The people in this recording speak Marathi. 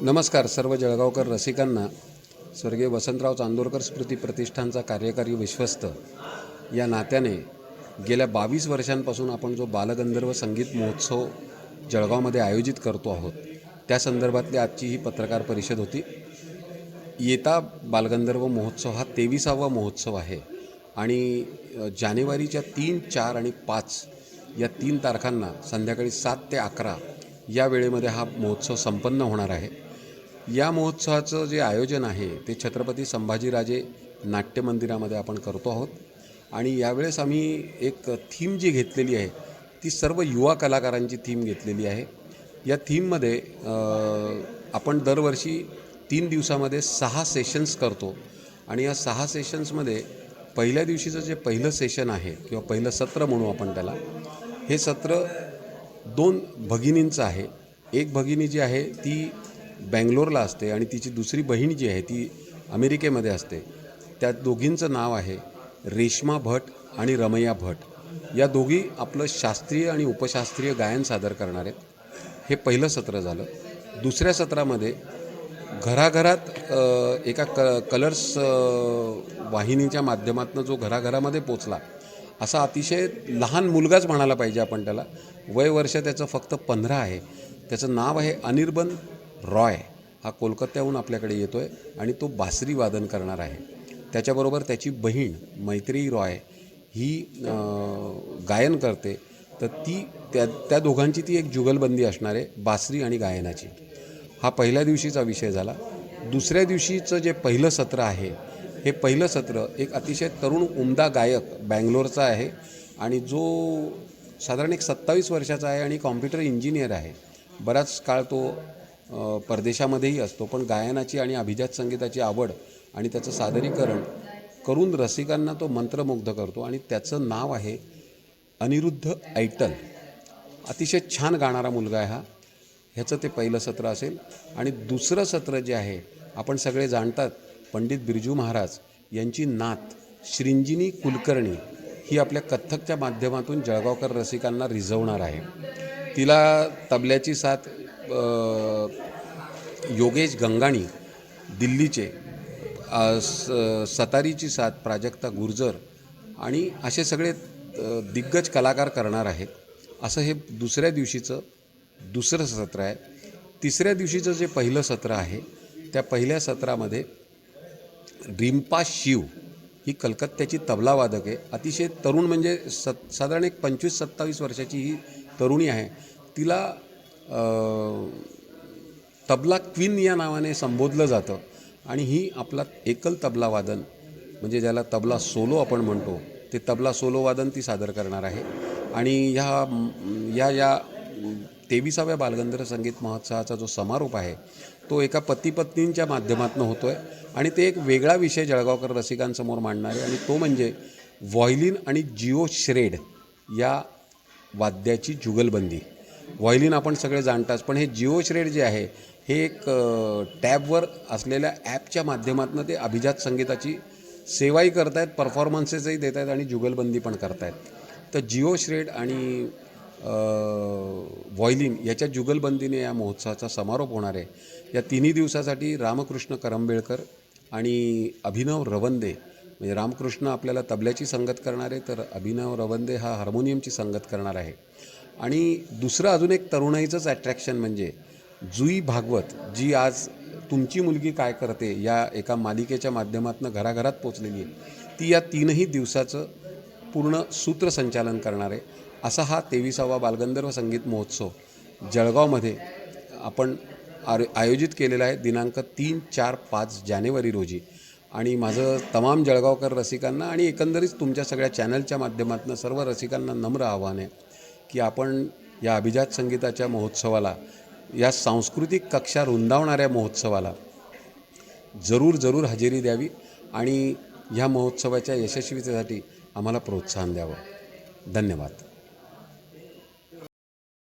नमस्कार सर्व जळगावकर रसिकांना. स्वर्गीय वसंतराव चांदोरकर स्मृती प्रतिष्ठानचा कार्यकारी विश्वस्त. या नात्याने गेल्या बावीस वर्षांपासून आपण जो बालगंधर्व संगीत महोत्सव जळगावमध्ये आयोजित करतो आहोत त्या संदर्भातली आजची ही पत्रकार परिषद होती. येता बालगंधर्व महोत्सव हा तेविसावा महोत्सव आहे आणि जानेवारीच्या तीन चार आणि पाच या तीन तारखांना संध्याकाळी सात ते अकरा या वेळेमध्ये हा महोत्सव संपन्न होणार आहे. या महोत्सवाचं जे आयोजन आहे ते छत्रपती संभाजीराजे नाट्य मंदिरामध्ये आपण करतो आहोत. आणि यावेळेस आम्ही एक थीम जी घेतलेली आहे ती सर्व युवा कलाकारांची थीम घेतलेली आहे. या थीममध्ये आपण दरवर्षी तीन दिवसामध्ये सहा सेशन्स करतो. आणि या सहा सेशन्समध्ये पहिल्या दिवशीचं जे पहिलं सेशन आहे किंवा पहिलं सत्र म्हणू आपण त्याला हे सत्र दोन भगिनींचं आहे. एक भगिनी जी आहे ती बँगलोरला असते आणि तिची दुसरी बहीण जी आहे ती अमेरिकेमध्ये असते. त्या दोघींचं नाव आहे रेश्मा भट आणि रमैया भट. या दोघी आपलं शास्त्रीय आणि उपशास्त्रीय गायन सादर करणार आहेत. हे पहिलं सत्र झालं. दुसऱ्या सत्रामध्ये घराघरात एका क कलर्स वाहिनीच्या माध्यमातून जो घराघरामध्ये पोचला असा अतिशय लहान मुलगाच म्हणायला पाहिजे आपण त्याला. वय वर्ष त्याचं फक्त पंधरा आहे. त्याचं नाव आहे अनिर्बन रॉय. हा कोलकात्याहून आपल्याकडे येतो आहे आणि तो बासरी वादन करणार आहे. त्याच्याबरोबर त्याची बहीण मैत्री रॉय ही गायन करते. तर ती त्या त्या दोघांची ती एक जुगलबंदी असणार आहे बासरी आणि गायनाची. हा पहिल्या दिवशीचा विषय झाला. दुसऱ्या दिवशीचं जे पहिलं सत्र आहे हे पहिलं सत्र एक अतिशय तरुण उमदा गायक बँगलोरचा आहे आणि जो साधारण एक सत्तावीस वर्षाचा आहे आणि कॉम्प्युटर इंजिनियर आहे. बराच काळ तो परदेशामध्येही असतो पण गायनाची आणि अभिजात संगीताची आवड आणि त्याचं सादरीकरण करून रसिकांना तो मंत्रमुग्ध करतो आणि त्याचं नाव आहे अनिरुद्ध ऐटल. अतिशय छान गाणारा मुलगा आहे हा. ह्याचं ते पहिलं सत्र असेल. आणि दुसरं सत्र जे आहे आपण सगळे जाणतात पंडित बिरजू महाराज यांची नात श्रिंजिनी कुलकर्णी ही आपल्या कथ्थकच्या माध्यमातून जळगावकर रसिकांना रिझवणार आहे. तिला तबल्याची साथ योगेश गंगाणी दिल्लीचे स सतारीची साथ प्राजक्ता गुर्जर आणि असे सगळे दिग्गज कलाकार करणार आहेत. असं हे दुसऱ्या दिवशीचं दुसरं सत्र आहे. तिसऱ्या दिवशीचं जे पहिलं सत्र आहे त्या पहिल्या सत्रामध्ये रिम्पा शिव ही कलकत्त्याची तबलावादक आहे. अतिशय तरुण म्हणजे सत साधारण एक पंचवीस सत्तावीस वर्षाची ही तरुणी आहे. तिला तबला क्वीन या नावाने संबोधलं जातं. आणि ही आपला एकल तबला वादन म्हणजे ज्याला तबला सोलो आपण म्हणतो ते तबला सोलो वादन ती सादर करणार आहे. आणि ह्या या या तेविसाव्या बालगंधर्व संगीत महोत्सवाचा जो समारोप आहे तो एका पतीपत्नींच्या माध्यमातून होतो आहे आणि ते एक वेगळा विषय जळगावकर रसिकांसमोर मांडणार आहे आणि तो म्हणजे व्हॉयलिन आणि जिओ श्रेड या वाद्याची जुगलबंदी. व्हॉयलिन आपण सगळे जाणताच पण हे जिओ श्रेड जे आहे हे एक टॅबवर असलेल्या ॲपच्या माध्यमातून ते अभिजात संगीताची सेवाही करतायत परफॉर्मन्सेसही देत आहेत आणि जुगलबंदी पण करतायत. तर जिओ श्रेड आणि व्हॉयलिन याच्या जुगलबंदीने या महोत्सवाचा समारोप होणार आहे. या तिन्ही दिवसासाठी रामकृष्ण करंबेळकर आणि अभिनव रवंदे म्हणजे रामकृष्ण आपल्याला तबल्याची संगत करणार आहे तर अभिनव रवंदे हा हार्मोनियमची संगत करणार आहे. आणि दुसरं अजून एक तरुणाईचंच अट्रॅक्शन म्हणजे जुई भागवत जी आज तुमची मुलगी काय करते या एका मालिकेच्या माध्यमातून घराघरात पोचलेली आहे. ती या तीनही दिवसाचं पूर्ण सूत्रसंचालन करणार आहे. असा हा तेविसावा बालगंधर्व संगीत महोत्सव जळगावमध्ये आपण आर आयोजित केलेला आहे दिनांक तीन चार पाच जानेवारी रोजी. आणि माझं तमाम जळगावकर रसिकांना आणि एकंदरीत तुमच्या सगळ्या चॅनलच्या माध्यमातून सर्व रसिकांना नम्र आव्हान आहे की आपण या अभिजात संगीताच्या महोत्सवाला या सांस्कृतिक कक्षा रुंदावणाऱ्या महोत्सवाला जरूर जरूर हजेरी द्यावी आणि ह्या महोत्सवाच्या यशस्वीतेसाठी आम्हाला प्रोत्साहन द्यावं. धन्यवाद.